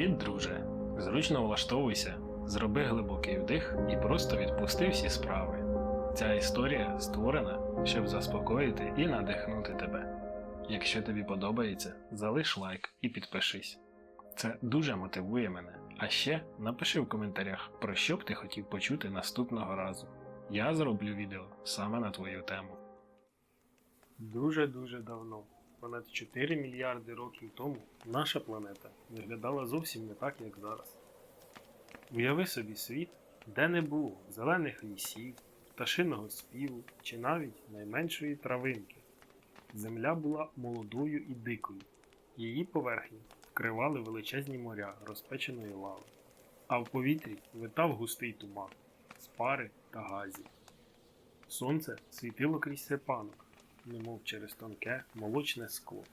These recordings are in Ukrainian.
Привіт, друже! Зручно влаштовуйся, зроби глибокий вдих і просто відпусти всі справи. Ця історія створена, щоб заспокоїти і надихнути тебе. Якщо тобі подобається, залиш лайк і підпишись. Це дуже мотивує мене. А ще напиши в коментарях, про що б ти хотів почути наступного разу. Я зроблю відео саме на твою тему. Дуже-дуже давно, понад 4 мільярди років тому, наша планета виглядала зовсім не так, як зараз. Уяви собі світ, де не було зелених лісів, пташиного співу чи навіть найменшої травинки. Земля була молодою і дикою. Її поверхню вкривали величезні моря розпеченої лави, а в повітрі витав густий туман з пари та газів. Сонце світило крізь серпанок, немов через тонке молочне скло,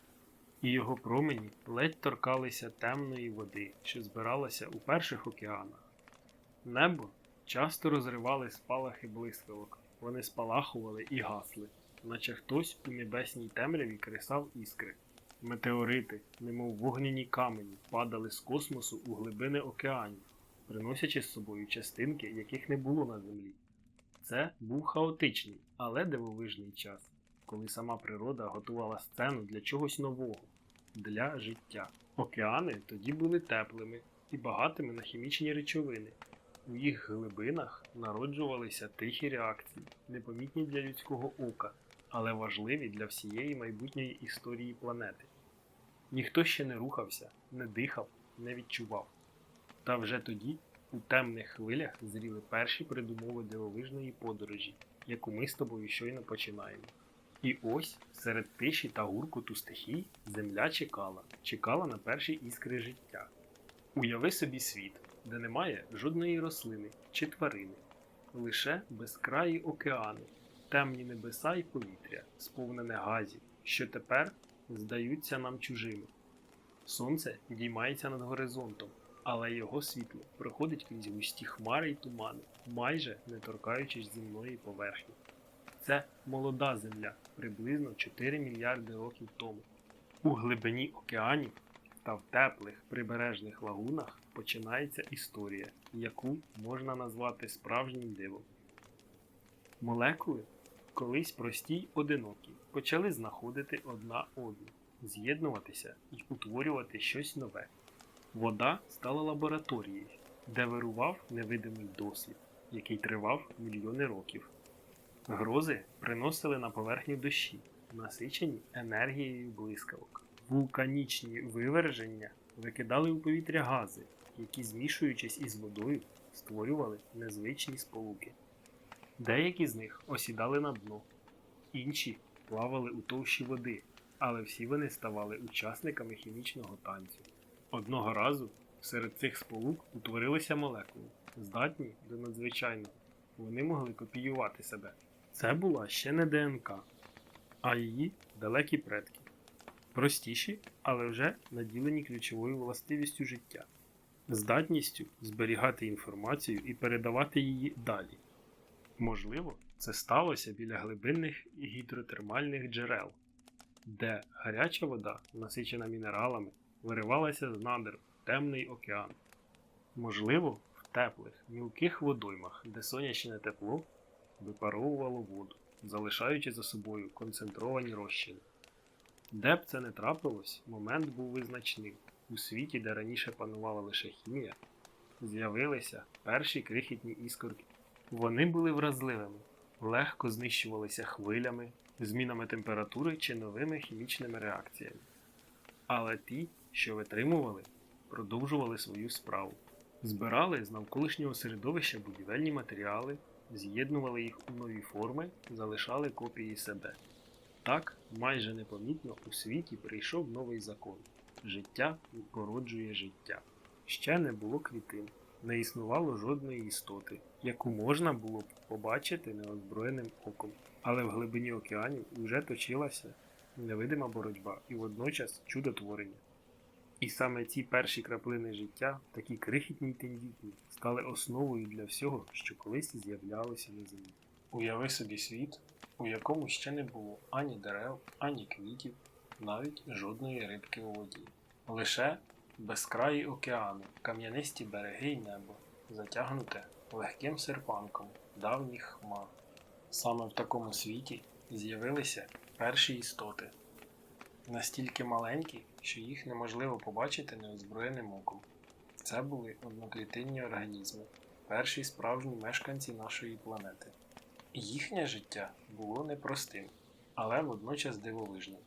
і його промені ледь торкалися темної води, що збиралася у перших океанах. Небо часто розривали спалахи блискавок, вони спалахували і гасли, наче хтось у небесній темряві кресав іскри. Метеорити, немов вогняні камені, падали з космосу у глибини океанів, приносячи з собою частинки, яких не було на землі. Це був хаотичний, але дивовижний час, коли сама природа готувала сцену для чогось нового, для життя. Океани тоді були теплими і багатими на хімічні речовини. У їх глибинах народжувалися тихі реакції, непомітні для людського ока, але важливі для всієї майбутньої історії планети. Ніхто ще не рухався, не дихав, не відчував. Та вже тоді у темних хвилях зріли перші передумови дивовижної подорожі, яку ми з тобою щойно починаємо. І ось серед тиші та гуркоту стихій земля чекала, чекала на перші іскри життя. Уяви собі світ, де немає жодної рослини чи тварини, лише безкраї океани, темні небеса і повітря, сповнене газів, що тепер здаються нам чужими. Сонце діймається над горизонтом, але його світло проходить крізь густі хмари й тумани, майже не торкаючись земної поверхні. Це молода земля, приблизно 4 мільярди років тому. У глибині океанів та в теплих прибережних лагунах починається історія, яку можна назвати справжнім дивом. Молекули, колись прості й одинокі, почали знаходити одна одну, з'єднуватися і утворювати щось нове. Вода стала лабораторією, де вирував невидимий дослід, який тривав мільйони років. Грози приносили на поверхню дощі, насичені енергією блискавок. Вулканічні виверження викидали у повітря гази, які, змішуючись із водою, створювали незвичні сполуки. Деякі з них осідали на дно, інші плавали у товщі води, але всі вони ставали учасниками хімічного танцю. Одного разу серед цих сполук утворилися молекули, здатні до надзвичайного. Вони могли копіювати себе. Це була ще не ДНК, а її далекі предки. Простіші, але вже наділені ключовою властивістю життя, здатністю зберігати інформацію і передавати її далі. Можливо, це сталося біля глибинних гідротермальних джерел, де гаряча вода, насичена мінералами, виривалася з надр в темний океан. Можливо, в теплих, мілких водоймах, де сонячне тепло випаровувало воду, залишаючи за собою концентровані розчини. Де б це не трапилось, момент був визначним. У світі, де раніше панувала лише хімія, з'явилися перші крихітні іскорки. Вони були вразливими, легко знищувалися хвилями, змінами температури чи новими хімічними реакціями. Але ті, що витримували, продовжували свою справу. Збирали з навколишнього середовища будівельні матеріали, з'єднували їх у нові форми, залишали копії себе. Так, майже непомітно у світі прийшов новий закон життя породжує життя. Ще не було клітин, не існувало жодної істоти, яку можна було б побачити неозброєним оком. Але в глибині океанів вже точилася невидима боротьба і водночас чудотворення. І саме ці перші краплини життя, такі крихітні й тендітні, стали основою для всього, що колись з'являлося на землі. Уяви собі світ, у якому ще не було ані дерев, ані квітів, навіть жодної рибки у воді. Лише безкраї океану, кам'янисті береги й небо, затягнуте легким серпанком давніх хмар. Саме в такому світі з'явилися перші істоти, настільки маленькі, що їх неможливо побачити неозброєним оком. Це були одноклітинні організми, перші справжні мешканці нашої планети. Їхнє життя було непростим, але водночас дивовижним.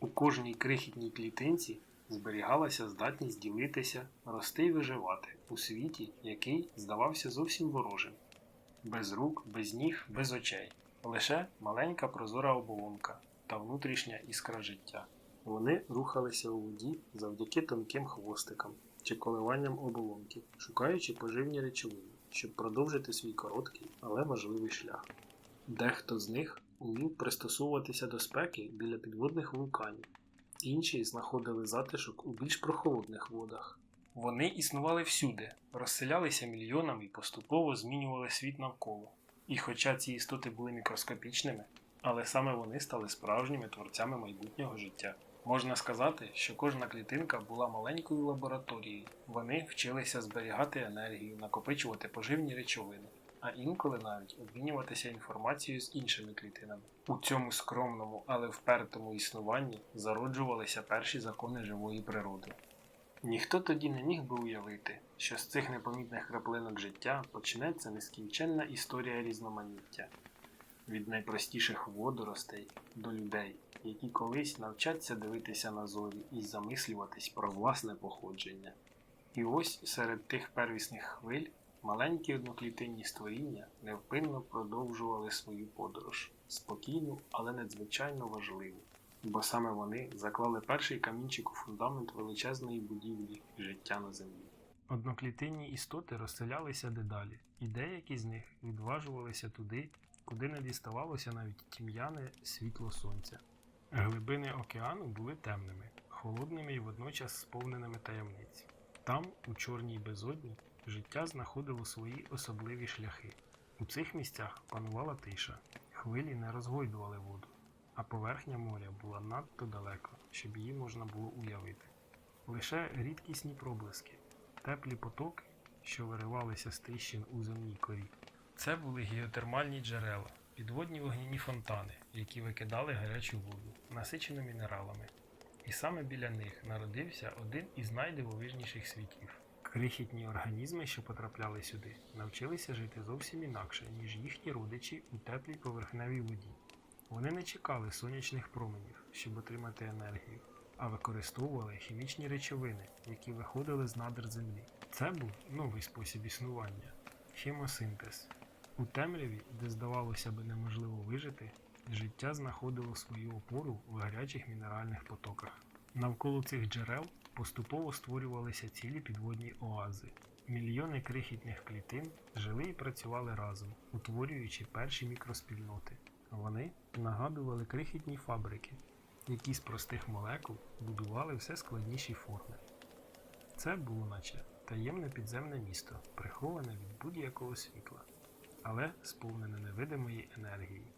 У кожній крихітній клітинці зберігалася здатність ділитися, рости й виживати у світі, який здавався зовсім ворожим. Без рук, без ніг, без очей. Лише маленька прозора оболонка та внутрішня іскра життя. Вони рухалися у воді завдяки тонким хвостикам чи коливанням оболонки, шукаючи поживні речовини, щоб продовжити свій короткий, але важливий шлях. Дехто з них умів пристосовуватися до спеки біля підводних вулканів, інші знаходили затишок у більш прохолодних водах. Вони існували всюди, розселялися мільйонами і поступово змінювали світ навколо. І хоча ці істоти були мікроскопічними, але саме вони стали справжніми творцями майбутнього життя. Можна сказати, що кожна клітинка була маленькою лабораторією. Вони вчилися зберігати енергію, накопичувати поживні речовини, а інколи навіть обмінюватися інформацією з іншими клітинами. У цьому скромному, але впертому існуванні зароджувалися перші закони живої природи. Ніхто тоді не міг би уявити, що з цих непомітних краплинок життя почнеться нескінченна історія різноманіття від найпростіших водоростей до людей, які колись навчаться дивитися на зорі і замислюватись про власне походження. І ось серед тих первісних хвиль маленькі одноклітинні створіння невпинно продовжували свою подорож, спокійну, але надзвичайно важливу, бо саме вони заклали перший камінчик у фундамент величезної будівлі життя на землі. Одноклітинні істоти розселялися дедалі, і деякі з них відважувалися туди, куди не діставалося навіть тім'яне світло сонця. Глибини океану були темними, холодними і водночас сповненими таємниць. Там, у чорній безодні, життя знаходило свої особливі шляхи. У цих місцях панувала тиша, хвилі не розгойдували воду, а поверхня моря була надто далеко, щоб її можна було уявити. Лише рідкісні проблиски, теплі потоки, що виривалися з тріщин у земній корі. Це були геотермальні джерела, підводні вогняні фонтани, які викидали гарячу воду, насичену мінералами. І саме біля них народився один із найдивовижніших світів. Крихітні організми, що потрапляли сюди, навчилися жити зовсім інакше, ніж їхні родичі у теплій поверхневій воді. Вони не чекали сонячних променів, щоб отримати енергію, а використовували хімічні речовини, які виходили з надр землі. Це був новий спосіб існування хемосинтез. У темряві, де здавалося би неможливо вижити, життя знаходило свою опору в гарячих мінеральних потоках. Навколо цих джерел поступово створювалися цілі підводні оази. Мільйони крихітних клітин жили і працювали разом, утворюючи перші мікроспільноти. Вони нагадували крихітні фабрики, які з простих молекул будували все складніші форми. Це було наче таємне підземне місто, приховане від будь-якого світла, але сповнене невидимої енергії.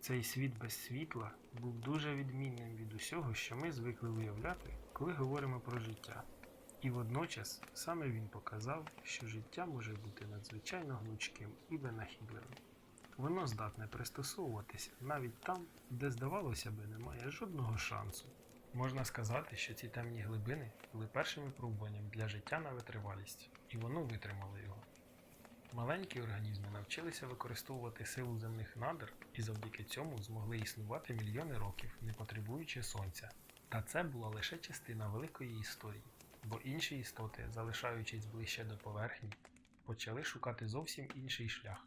Цей світ без світла був дуже відмінним від усього, що ми звикли уявляти, коли говоримо про життя. І водночас саме він показав, що життя може бути надзвичайно гнучким і винахідливим. Воно здатне пристосовуватися навіть там, де, здавалося би, немає жодного шансу. Можна сказати, що ці темні глибини були першим випробуванням для життя на витривалість, і воно витримало його. Маленькі організми навчилися використовувати силу земних надр і завдяки цьому змогли існувати мільйони років, не потребуючи сонця. Та це була лише частина великої історії, бо інші істоти, залишаючись ближче до поверхні, почали шукати зовсім інший шлях.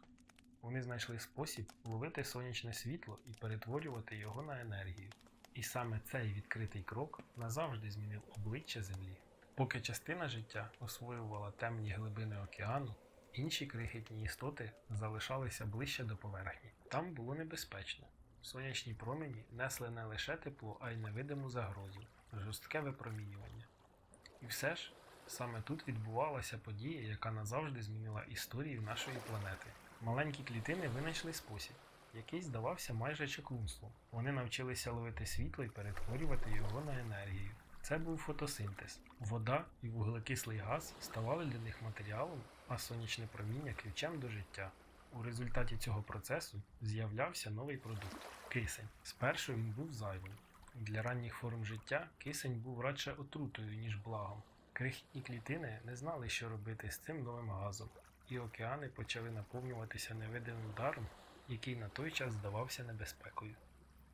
Вони знайшли спосіб ловити сонячне світло і перетворювати його на енергію. І саме цей відкритий крок назавжди змінив обличчя Землі. Поки частина життя освоювала темні глибини океану, інші крихітні істоти залишалися ближче до поверхні. Там було небезпечно. Сонячні промені несли не лише тепло, а й невидиму загрозу, жорстке випромінювання. І все ж, саме тут відбувалася подія, яка назавжди змінила історію нашої планети. Маленькі клітини винайшли спосіб, який здавався майже чаклунством. Вони навчилися ловити світло і перетворювати його на енергію. Це був фотосинтез. Вода і вуглекислий газ ставали для них матеріалом, а сонячне проміння ключем до життя. У результаті цього процесу з'являвся новий продукт кисень. Спершу він був зайвим. Для ранніх форм життя кисень був радше отрутою, ніж благом. Крихітні клітини не знали, що робити з цим новим газом, і океани почали наповнюватися невидимим даром, який на той час здавався небезпекою.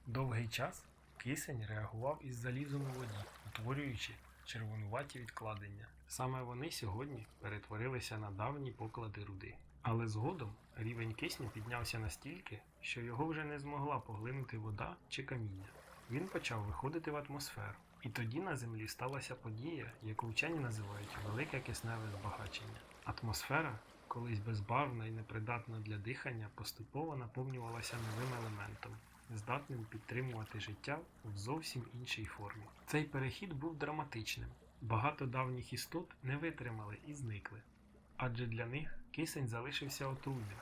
Довгий час кисень реагував із залізом у воді, утворюючи червонуваті відкладення. Саме вони сьогодні перетворилися на давні поклади руди. Але згодом рівень кисню піднявся настільки, що його вже не змогла поглинути вода чи каміння. Він почав виходити в атмосферу. І тоді на землі сталася подія, яку вчені називають велике кисневе збагачення. Атмосфера, колись безбарвна і непридатна для дихання, поступово наповнювалася новим елементом, здатним підтримувати життя в зовсім іншій формі. Цей перехід був драматичним. Багато давніх істот не витримали і зникли, адже для них кисень залишився отруйним,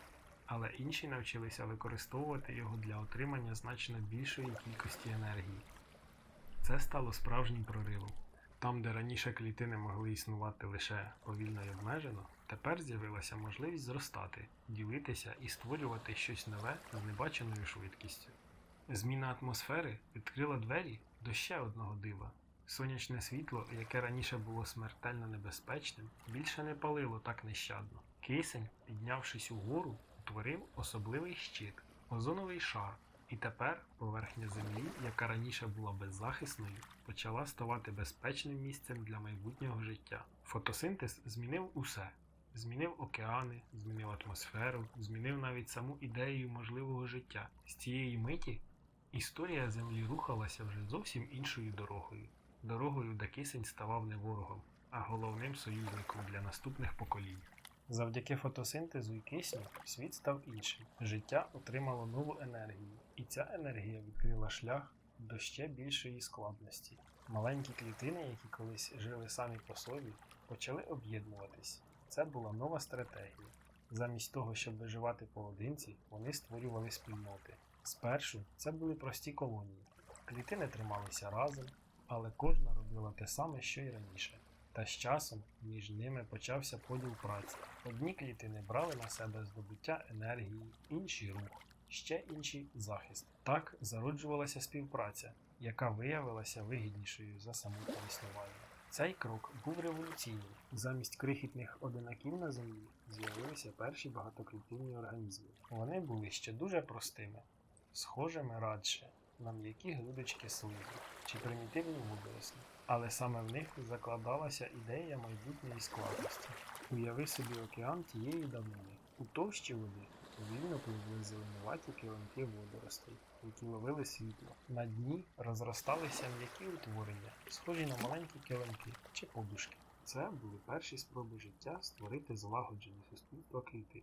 але інші навчилися використовувати його для отримання значно більшої кількості енергії. Це стало справжнім проривом. Там, де раніше клітини могли існувати лише повільно і обмежено, тепер з'явилася можливість зростати, ділитися і створювати щось нове з небаченою швидкістю. Зміна атмосфери відкрила двері до ще одного дива. Сонячне світло, яке раніше було смертельно небезпечним, більше не палило так нещадно. Кисень, піднявшись угору, утворив особливий щит, озоновий шар, і тепер поверхня Землі, яка раніше була беззахисною, почала ставати безпечним місцем для майбутнього життя. Фотосинтез змінив усе. Змінив океани, змінив атмосферу, змінив навіть саму ідею можливого життя. З цієї миті історія Землі рухалася вже зовсім іншою дорогою. Дорогою, де кисень ставав не ворогом, а головним союзником для наступних поколінь. Завдяки фотосинтезу і кисню світ став іншим. Життя отримало нову енергію, і ця енергія відкрила шлях до ще більшої складності. Маленькі клітини, які колись жили самі по собі, почали об'єднуватись. Це була нова стратегія. Замість того, щоб виживати поодинці, вони створювали спільноти. Спершу це були прості колонії. Клітини трималися разом, але кожна робила те саме, що й раніше. Та з часом між ними почався поділ праці. Одні клітини брали на себе здобуття енергії, інші рух, ще інші захист. Так зароджувалася співпраця, яка виявилася вигіднішою за саму існування. Цей крок був революційним. Замість крихітних одинаків на землі з'явилися перші багатоклітинні організми. Вони були ще дуже простими, схожими радше на м'які грудочки слизу чи примітивні водорослі. Але саме в них закладалася ідея майбутньої складності. Уяви собі океан тієї давнини. У товщі води повільно пливли зеленуваті килимки водоростей, які ловили світло. На дні розросталися м'які утворення, схожі на маленькі килимки чи подушки. Це були перші спроби життя створити злагоджені суспільства клітин.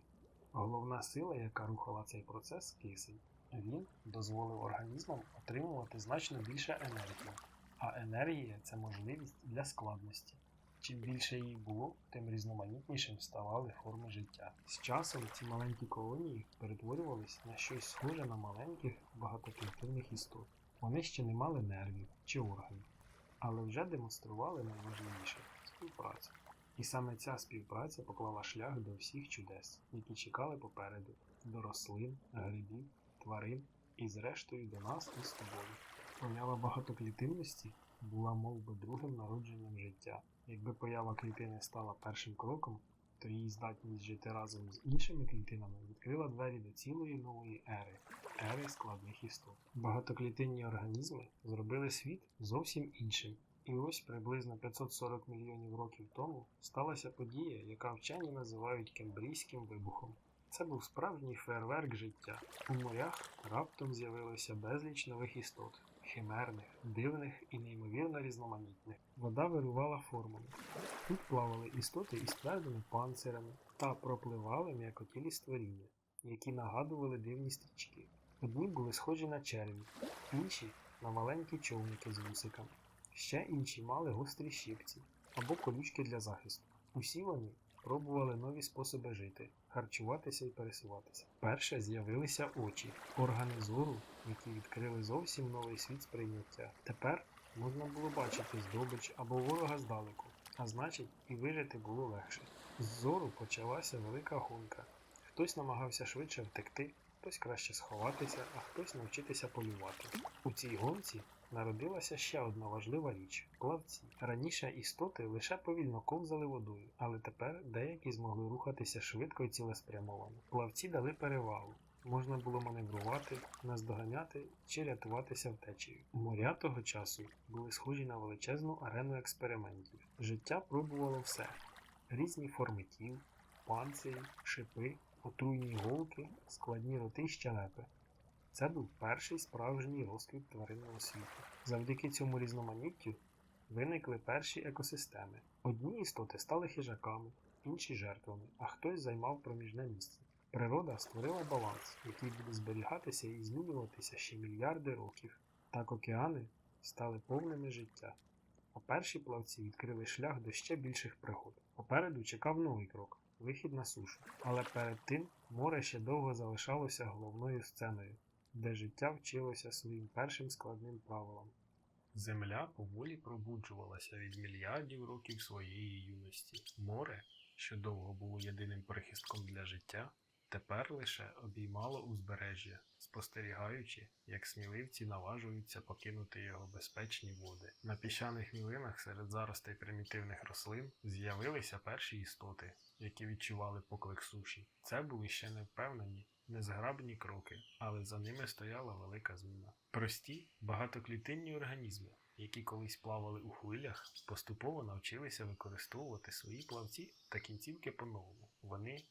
Головна сила, яка рухала цей процес, кисень. Він дозволив організмам отримувати значно більше енергії, а енергія це можливість для складності. Чим більше її було, тим різноманітнішим ставали форми життя. З часом ці маленькі колонії перетворювались на щось схоже на маленьких багатоклітинних істот. Вони ще не мали нервів чи органів, але вже демонстрували найважливіше співпрацю. І саме ця співпраця поклала шлях до всіх чудес, які чекали попереду, до рослин, грибів, тварин і зрештою до нас із тобою. Поява багатоклітинності була мов би другим народженням життя. Якби поява клітини стала першим кроком, то її здатність жити разом з іншими клітинами відкрила двері до цілої нової ери ери складних істот. Багатоклітинні організми зробили світ зовсім іншим. І ось приблизно 540 мільйонів років тому сталася подія, яка вчені називають Кембрійським вибухом. Це був справжній фейерверк життя. У морях раптом з'явилося безліч нових істот, химерних, дивних і неймовірно різноманітних. Вода вирувала формами. Тут плавали істоти із твердими панцирами та пропливали м'якотілі створіння, які нагадували дивні стрічки. Одні були схожі на черві, інші на маленькі човники з вусиками. Ще інші мали гострі щипці або колючки для захисту. Усі вони пробували нові способи жити, харчуватися і пересуватися. Перше з'явилися очі, органи зору, які відкрили зовсім новий світ сприйняття. Тепер можна було бачити здобич або ворога здалеку, а значить і вижити було легше. З зору почалася велика гонка. Хтось намагався швидше втекти, хтось краще сховатися, а хтось навчитися полювати. У цій гонці народилася ще одна важлива річ плавці. Раніше істоти лише повільно ковзали водою, але тепер деякі змогли рухатися швидко і цілеспрямовано. Плавці дали перевагу. Можна було маневрувати, наздоганяти чи рятуватися втечею. Моря того часу були схожі на величезну арену експериментів. Життя пробувало все: різні форми тіл, панцирі, шипи, отруйні голки, складні роти й щелепи. Це був перший справжній розквіт тваринного світу. Завдяки цьому різноманіттю виникли перші екосистеми. Одні істоти стали хижаками, інші жертвами, а хтось займав проміжне місце. Природа створила баланс, який буде зберігатися і змінюватися ще мільярди років. Так океани стали повними життя, а перші плавці відкрили шлях до ще більших пригод. Попереду чекав новий крок вихід на сушу. Але перед тим море ще довго залишалося головною сценою, де життя вчилося своїм першим складним правилам. Земля поволі пробуджувалася від мільярдів років своєї юності. Море, що довго було єдиним прихистком для життя, тепер лише обіймало узбережжя, спостерігаючи, як сміливці наважуються покинути його безпечні води. На піщаних мілинах серед заростей примітивних рослин з'явилися перші істоти, які відчували поклик суші. Це були ще невпевнені, незграбні кроки, але за ними стояла велика зміна. Прості, багатоклітинні організми, які колись плавали у хвилях, поступово навчилися використовувати свої плавці та кінцівки по-новому. Вони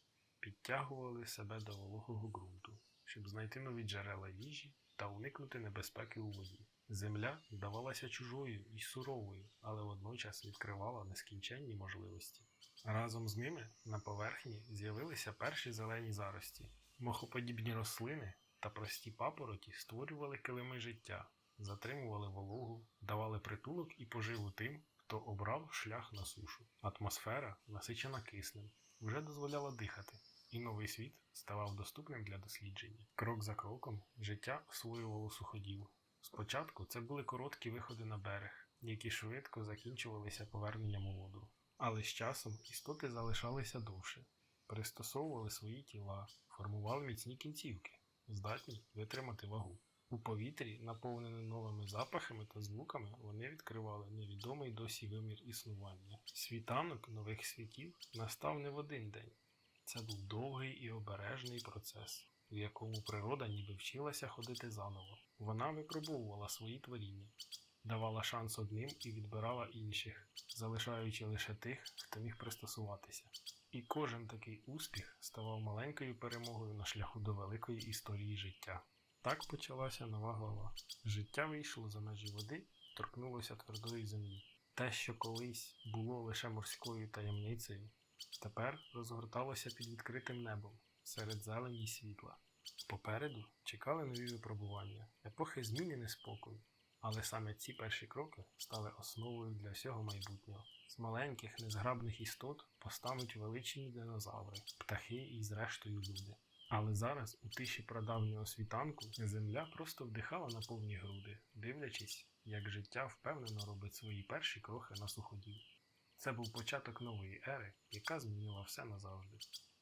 підтягували себе до вологого ґрунту, щоб знайти нові джерела їжі та уникнути небезпеки у воді. Земля здавалася чужою і суровою, але водночас відкривала нескінченні можливості. Разом з ними на поверхні з'явилися перші зелені зарості. Мохоподібні рослини та прості папороті створювали килими життя, затримували вологу, давали притулок і поживу тим, хто обрав шлях на сушу. Атмосфера, насичена киснем, вже дозволяла дихати, і новий світ ставав доступним для дослідження. Крок за кроком життя освоювало суходіл. Спочатку це були короткі виходи на берег, які швидко закінчувалися поверненням у воду. Але з часом істоти залишалися довше, пристосовували свої тіла, формували міцні кінцівки, здатні витримати вагу. У повітрі, наповнене новими запахами та звуками, вони відкривали невідомий досі вимір існування. Світанок нових світів настав не в один день. Це був довгий і обережний процес, у якому природа ніби вчилася ходити заново. Вона випробовувала свої творіння, давала шанс одним і відбирала інших, залишаючи лише тих, хто міг пристосуватися. І кожен такий успіх ставав маленькою перемогою на шляху до великої історії життя. Так почалася нова глава. Життя вийшло за межі води, торкнулося твердої землі. Те, що колись було лише морською таємницею, тепер розгорталося під відкритим небом серед зелені світла. Попереду чекали нові випробування, епохи зміни неспокою. Але саме ці перші кроки стали основою для всього майбутнього. З маленьких незграбних істот постануть величні динозаври, птахи і зрештою люди. Але зараз, у тиші прадавнього світанку, земля просто вдихала на повні груди, дивлячись, як життя впевнено робить свої перші кроки на суході. Це був початок нової ери, яка змінила все назавжди.